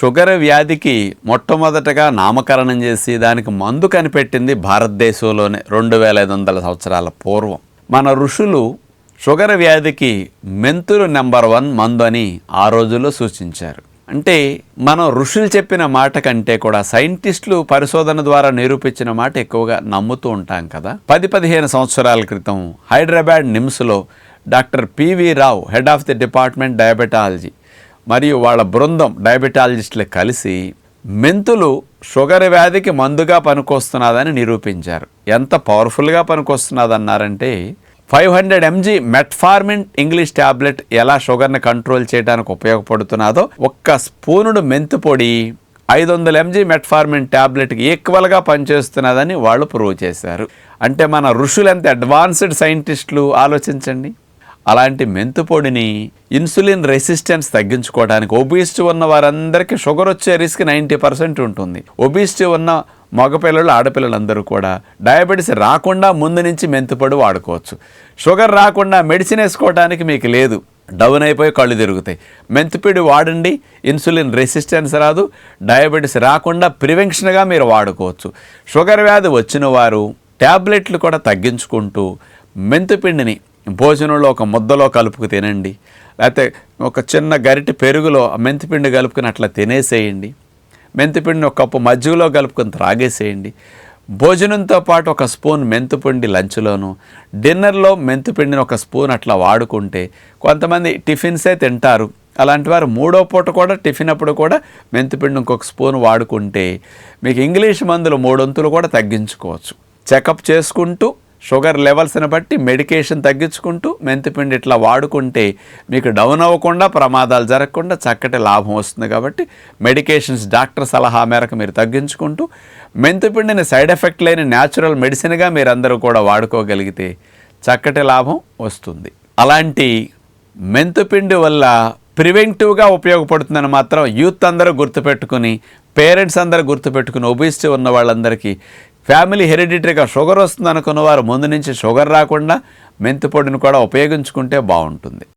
Sugar వ్యాధికి మొట్టమొదటగా నామకరణం చేసి దానికి మందు కనిపెట్టింది భారతదేశంలోనే రెండు వేల ఐదు వందల సంవత్సరాల పూర్వం. మన ఋషులు షుగర్ వ్యాధికి మెంతులు నెంబర్ వన్ మందు అని ఆ రోజుల్లో సూచించారు. అంటే మనం ఋషులు చెప్పిన మాట కంటే కూడా సైంటిస్టులు పరిశోధన ద్వారా నిరూపించిన మాట ఎక్కువగా నమ్ముతూ ఉంటాం కదా. పది పదిహేను సంవత్సరాల క్రితం Hyderabad నిమ్స్లో doctor PV Rao head of the department diabetology మరియు వాళ్ళ బృందం డయాబెటాలజిస్టులు కలిసి మెంతులు షుగర్ వ్యాధికి మందుగా పనికొస్తున్నదని నిరూపించారు. ఎంత పవర్ఫుల్గా పనికొస్తున్నదన్నారంటే five hundred MG metformin English tablet ఎలా షుగర్ని కంట్రోల్ చేయడానికి ఉపయోగపడుతున్నదో ఒక్క స్పూనుడు మెంతు పొడి ఐదు వందల ఎంజీ మెట్ఫార్మిన్ ట్యాబ్లెట్కి ఈక్వల్గా పనిచేస్తున్నదని వాళ్ళు ప్రూవ్ చేశారు. అంటే మన ఋషులు ఎంత అడ్వాన్స్డ్ సైంటిస్టులు? ఆలోచించండి. అలాంటి మెంతుపొడిని ఇన్సులిన్ రెసిస్టెన్స్ తగ్గించుకోవడానికి ఒబిసిటీ ఉన్న వారందరికీ షుగర్ వచ్చే రిస్క్ నైంటీ పర్సెంట్ ఉంటుంది. ఒబిసిటీ ఉన్న మగపిల్లలు ఆడపిల్లలందరూ కూడా డయాబెటీస్ రాకుండా ముందు నుంచి మెంతుపొడి వాడుకోవచ్చు. షుగర్ రాకుండా మెడిసిన్ వేసుకోవడానికి మీకు లేదు. డౌన్ అయిపోయి కళ్ళు తిరుగుతాయి. మెంతిపిడి వాడండి ఇన్సులిన్ రెసిస్టెన్స్ రాదు డయాబెటీస్ రాకుండా ప్రివెన్షన్గా మీరు వాడుకోవచ్చు. షుగర్ వ్యాధి వచ్చిన వారు ట్యాబ్లెట్లు కూడా తగ్గించుకుంటూ మెంతిపిండిని భోజనంలో ఒక ముద్దలో కలుపుకు తినండి. లేకపోతే ఒక చిన్న గరిటి పెరుగులో మెంతిపిండి కలుపుకుని అట్లా తినేసేయండి. మెంతిపిండిని ఒక కప్పు మజ్జిగలో కలుపుకొని త్రాగేసేయండి. భోజనంతో పాటు ఒక స్పూన్ మెంతిపిండి లంచ్లోను డిన్నర్లో మెంతిపిండిని ఒక స్పూన్ అట్లా వాడుకుంటే కొంతమంది టిఫిన్సే తింటారు. అలాంటి వారు మూడో పూట కూడా టిఫిన్ అప్పుడు కూడా మెంతిపిండి ఇంకొక స్పూన్ వాడుకుంటే మీకు ఇంగ్లీష్ మందులు మూడొంతులు కూడా తగ్గించుకోవచ్చు. చెకప్ చేసుకుంటూ షుగర్ లెవెల్స్ని బట్టి మెడికేషన్ తగ్గించుకుంటూ మెంతిపిండి ఇట్లా వాడుకుంటే మీకు డౌన్ అవ్వకుండా ప్రమాదాలు జరగకుండా చక్కటి లాభం వస్తుంది కాబట్టి మెడికేషన్స్ డాక్టర్ సలహా మేరకు మీరు తగ్గించుకుంటూ మెంతిపిండిని సైడ్ ఎఫెక్ట్ లేని న్యాచురల్ మెడిసిన్గా మీరందరూ కూడా వాడుకోగలిగితే చక్కటి లాభం వస్తుంది. అలాంటి మెంతిపిండి వల్ల ప్రివెంటివ్గా ఉపయోగపడుతుందని మాత్రం యూత్ అందరూ గుర్తుపెట్టుకుని పేరెంట్స్ అందరూ గుర్తుపెట్టుకుని ఒబిసిటీ ఉన్న వాళ్ళందరికీ ఫ్యామిలీ హెరిడిటరీగా షుగర్ వస్తుంది అనుకున్న వారు ముందు నుంచి షుగర్ రాకుండా మెంతి పొడిని కూడా ఉపయోగించుకుంటే బాగుంటుంది.